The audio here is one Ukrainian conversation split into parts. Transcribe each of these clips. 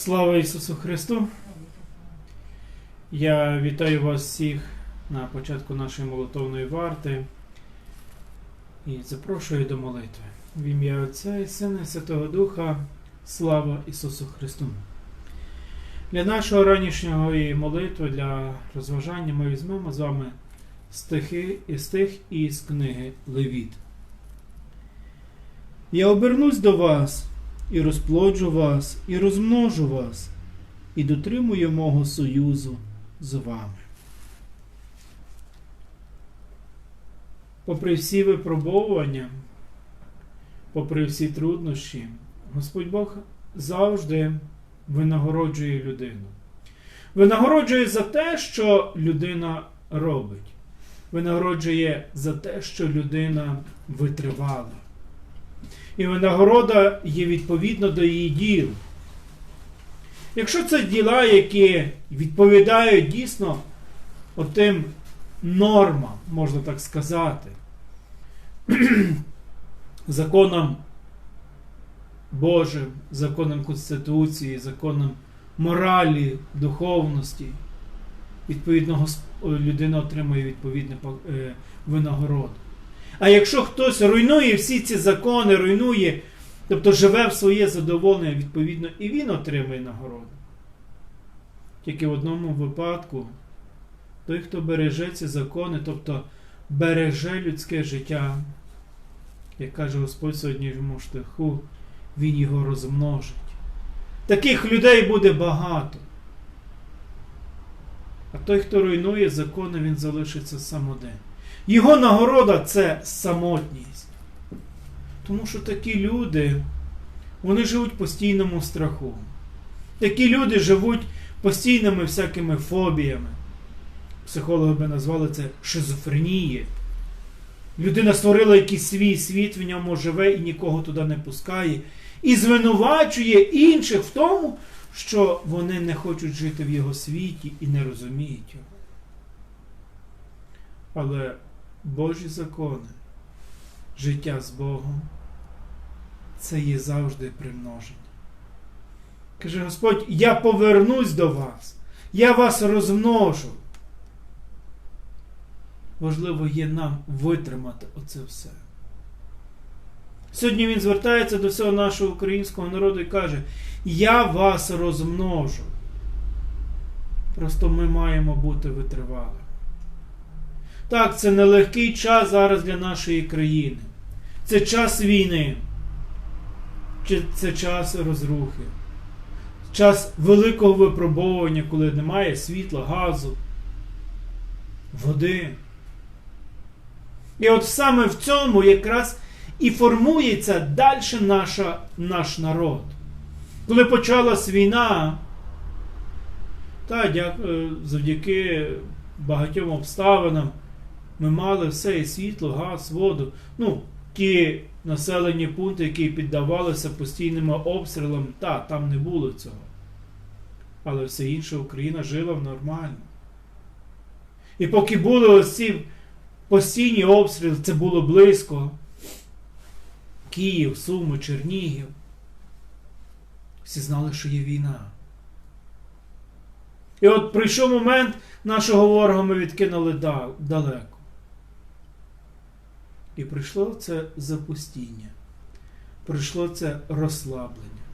Слава Ісусу Христу! Я вітаю вас всіх на початку нашої молитовної варти і запрошую до молитви. В ім'я Отця і Сина і Святого Духа. Слава Ісусу Христу! Для нашого ранішнього молитви, для розважання ми візьмемо з вами стихи і стих із книги Левіт. Я обернусь до вас і розплоджу вас, і розмножу вас, і дотримую мого союзу з вами. Попри всі випробовування, попри всі труднощі, Господь Бог завжди винагороджує людину. Винагороджує за те, що людина робить. Винагороджує за те, що людина витривала. І винагорода є відповідно до її діл. Якщо це діла, які відповідають дійсно отим нормам, можна так сказати, законам Божим, законам Конституції, законам моралі, духовності, відповідно, людина отримує відповідне е, винагороду. А якщо хтось руйнує всі ці закони, руйнує, тобто живе в своє задоволення, відповідно, і він отримує нагороду. Тільки в одному випадку той, хто береже ці закони, тобто береже людське життя, як каже Господь сьогодні в штиху, Він його розмножить. Таких людей буде багато. А той, хто руйнує закони, він залишиться самодень. Його нагорода це самотність. Тому що такі люди, вони живуть в постійному страху. Такі люди живуть постійними всякими фобіями. Психологи би назвали це шизофренії. Людина створила якийсь свій світ, в ньому живе і нікого туди не пускає. І звинувачує інших в тому, що вони не хочуть жити в його світі і не розуміють його. Але Божі закони, життя з Богом, це є завжди примноження. Каже Господь, я повернусь до вас, я вас розмножу. Важливо є нам витримати оце все. Сьогодні він звертається до всього нашого українського народу і каже: Я вас розмножу. Просто ми маємо бути витривалими. Так, це нелегкий час зараз для нашої країни. Це час війни. Це час розрухи. Час великого випробовування, коли немає світла, газу, води. І от саме в цьому якраз і формується далі наша, наш народ. Коли почалась війна, та, завдяки багатьом обставинам, ми мали все і світло, газ, воду. Ну, ті населені пункти, які піддавалися постійним обстрілам, та, там не було цього. Але все інше Україна жила нормально. І поки були ось ці постійні обстріли, це було близько. Київ, Суми, Чернігів. Всі знали, що є війна. І от прийшов момент нашого ворога ми відкинули далеко. І прийшло це запустіння, прийшло це розслаблення.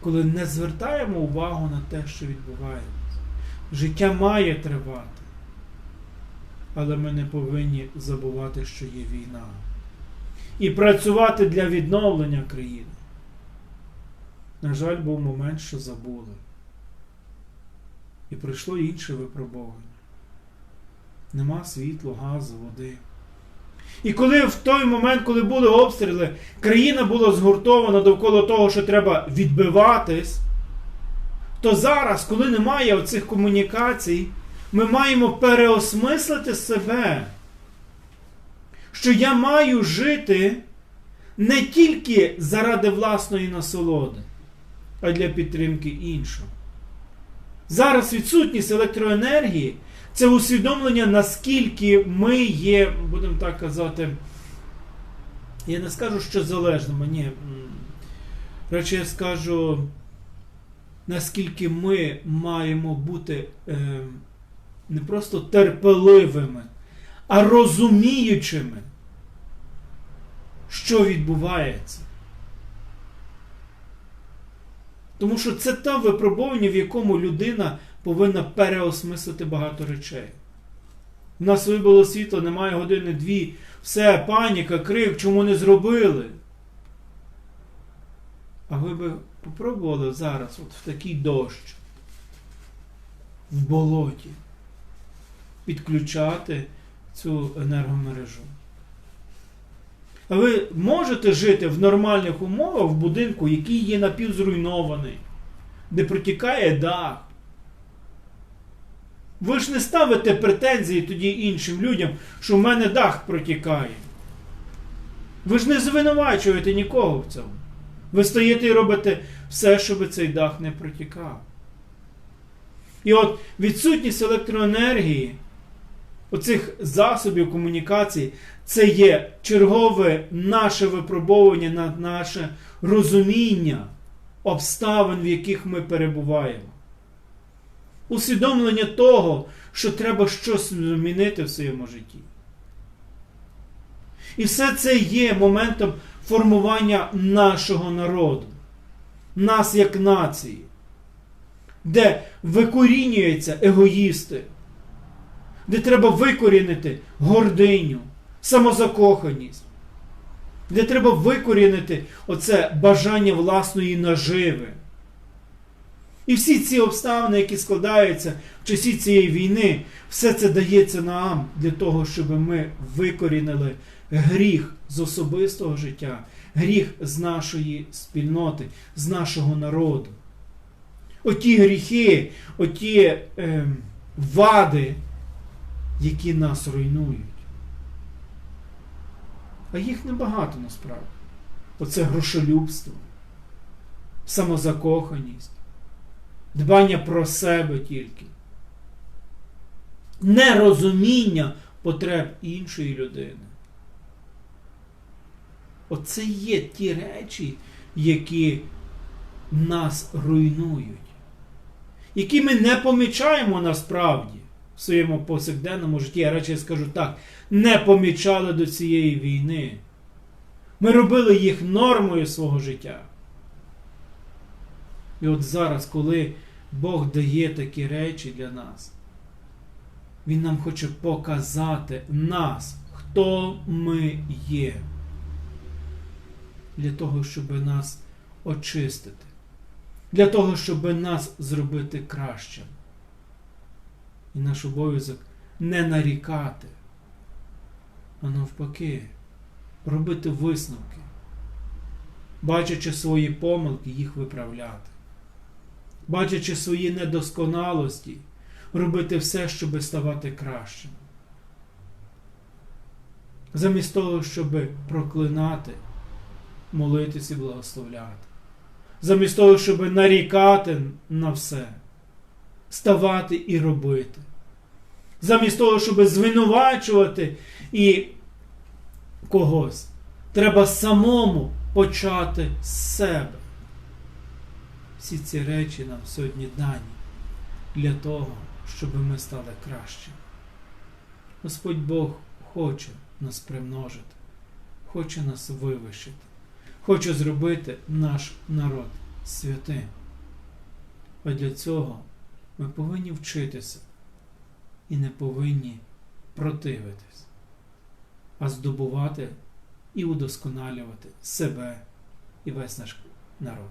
Коли не звертаємо увагу на те, що відбувається. Життя має тривати, але ми не повинні забувати, що є війна. І працювати для відновлення країни. На жаль, був момент, що забули. І прийшло інше випробування нема світла, газу, води. І коли в той момент, коли були обстріли, країна була згуртована довкола того, що треба відбиватись, то зараз, коли немає оцих комунікацій, ми маємо переосмислити себе, що я маю жити не тільки заради власної насолоди, а для підтримки іншого. Зараз відсутність електроенергії це усвідомлення, наскільки ми є, будемо так казати, я не скажу, що залежними, ні. Речі я скажу, наскільки ми маємо бути е, не просто терпеливими, а розуміючими, що відбувається. Тому що це те випробування, в якому людина повинна переосмислити багато речей. У нас вибило світло, немає години дві, все, паніка, крик, чому не зробили? А ви би попробували зараз, от в такий дощ, в болоті, підключати цю енергомережу. А ви можете жити в нормальних умовах в будинку, який є напівзруйнований, де протікає дах. Ви ж не ставите претензії тоді іншим людям, що в мене дах протікає. Ви ж не звинувачуєте нікого в цьому. Ви стоїте і робите все, щоб цей дах не протікав. І от відсутність електроенергії, оцих засобів комунікації, це є чергове наше випробовування на наше розуміння обставин, в яких ми перебуваємо. Усвідомлення того, що треба щось змінити в своєму житті. І все це є моментом формування нашого народу, нас як нації, де викорінюються егоїсти, де треба викорінити гординю, самозакоханість, де треба викорінити оце бажання власної наживи. І всі ці обставини, які складаються в часі цієї війни, все це дається нам для того, щоб ми викорінили гріх з особистого життя, гріх з нашої спільноти, з нашого народу. Оті гріхи, оті е, вади, які нас руйнують. А їх небагато насправді. Оце грошолюбство, самозакоханість, дбання про себе тільки, нерозуміння потреб іншої людини. Оце є ті речі, які нас руйнують, які ми не помічаємо насправді в своєму повсякденному житті. Я радше скажу так, не помічали до цієї війни. Ми робили їх нормою свого життя. І от зараз, коли Бог дає такі речі для нас, Він нам хоче показати нас, хто ми є для того, щоб нас очистити, для того, щоб нас зробити кращим. І наш обов'язок не нарікати, а навпаки, робити висновки, бачачи свої помилки, їх виправляти, бачачи свої недосконалості, робити все, щоб ставати кращим. Замість того, щоб проклинати молитися і благословляти. Замість того, щоб нарікати на все, ставати і робити. Замість того, щоб звинувачувати і когось, треба самому почати з себе. Всі ці речі нам сьогодні дані для того, щоб ми стали кращими. Господь Бог хоче нас примножити, хоче нас вивищити хоче зробити наш народ святим. А для цього ми повинні вчитися і не повинні противитись, а здобувати і удосконалювати себе і весь наш народ.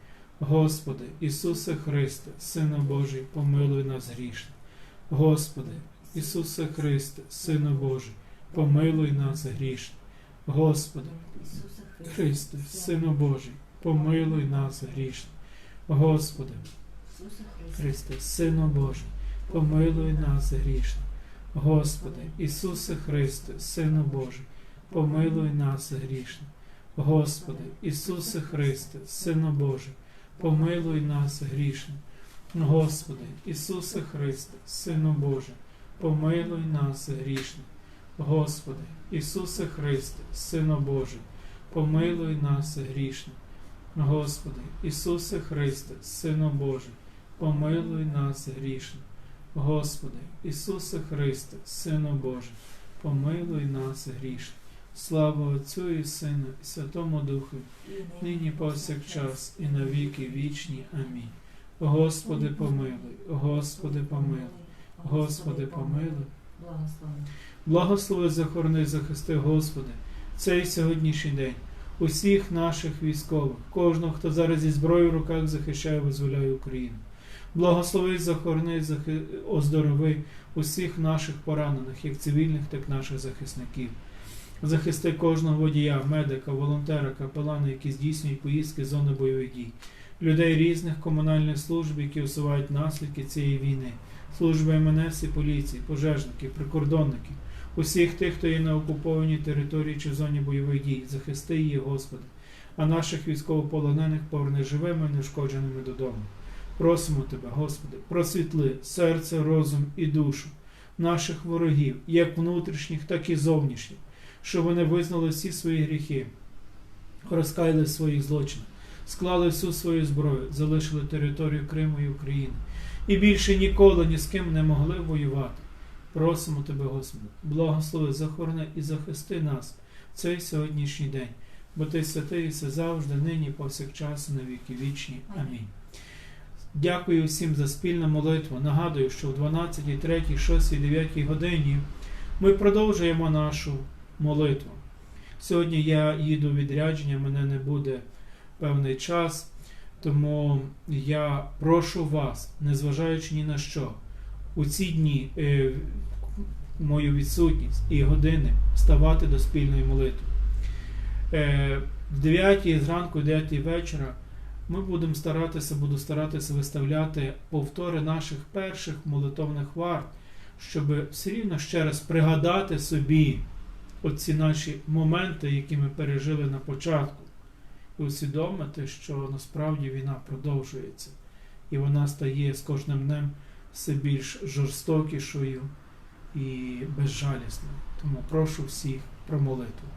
Господи, Ісусе Христе, Сину Божий, помилуй нас грішних. Господи, Ісусе Христе, Сину Божий, помилуй нас грішних. Господи, Христе, Сину Божий, помилуй нас грішних. Господи, Христе, Сину Божий, помилуй нас грішно. Господи, Ісусе Христе, Сину Божий, помилуй нас грішно. Господи, Ісусе Христе, Сину Божий, помилуй нас грішно. Господи, Ісусе Христе, Сину Божий, помилуй нас грішно. Господи, Ісусе Христе, Сину Божий, помилуй нас грішно. Господи, Ісусе Христе, Сину Божий, помилуй нас грішно. Господи, Ісусе Христе, Сину Божий, помилуй нас грішно. Слава Отцю і Сину, і Святому Духу, нині повсякчас, і на віки вічні. Амінь. Господи, помилуй, Господи, помилуй, Господи, помилуй. Благослови. Благослови, захорони, захисти, Господи, цей сьогоднішній день, усіх наших військових, кожного, хто зараз зі зброєю в руках захищає, визволяє Україну. Благослови, захорони, захи... оздорови усіх наших поранених, як цивільних, так і наших захисників. Захисти кожного водія, медика, волонтера, капелана, які здійснюють поїздки з зони бойових дій, людей різних комунальних служб, які усувають наслідки цієї війни, служби МНС і поліції, пожежників, прикордонників, усіх тих, хто є на окупованій території чи в зоні бойових дій, захисти її, Господи, а наших військовополонених поверни живими і неушкодженими додому. Просимо Тебе, Господи, просвітли серце, розум і душу наших ворогів, як внутрішніх, так і зовнішніх, щоб вони визнали всі свої гріхи, розкаяли своїх злочинів, склали всю свою зброю, залишили територію Криму і України і більше ніколи ні з ким не могли воювати. Просимо Тебе, Господи, благослови, захорони і захисти нас в цей сьогоднішній день, бо Ти святий і все завжди, нині, повсякчас, на віки вічні. Амінь. Дякую всім за спільну молитву. Нагадую, що в 12, 3, 6, 9 годині ми продовжуємо нашу молитву. Сьогодні я їду в відрядження, мене не буде певний час, тому я прошу вас, незважаючи ні на що, у ці дні е, мою відсутність і години вставати до спільної молитви. Е, в 9 зранку, в 9 вечора ми будемо старатися, буду старатися виставляти повтори наших перших молитовних варт, щоб все рівно ще раз пригадати собі оці наші моменти, які ми пережили на початку, і усвідомити, що насправді війна продовжується, і вона стає з кожним днем все більш жорстокішою і безжалісною. Тому прошу всіх про молитву.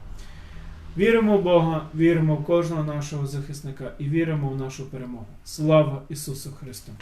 Віримо в Бога, віримо в кожного нашого захисника і віримо в нашу перемогу. Слава Ісусу Христу!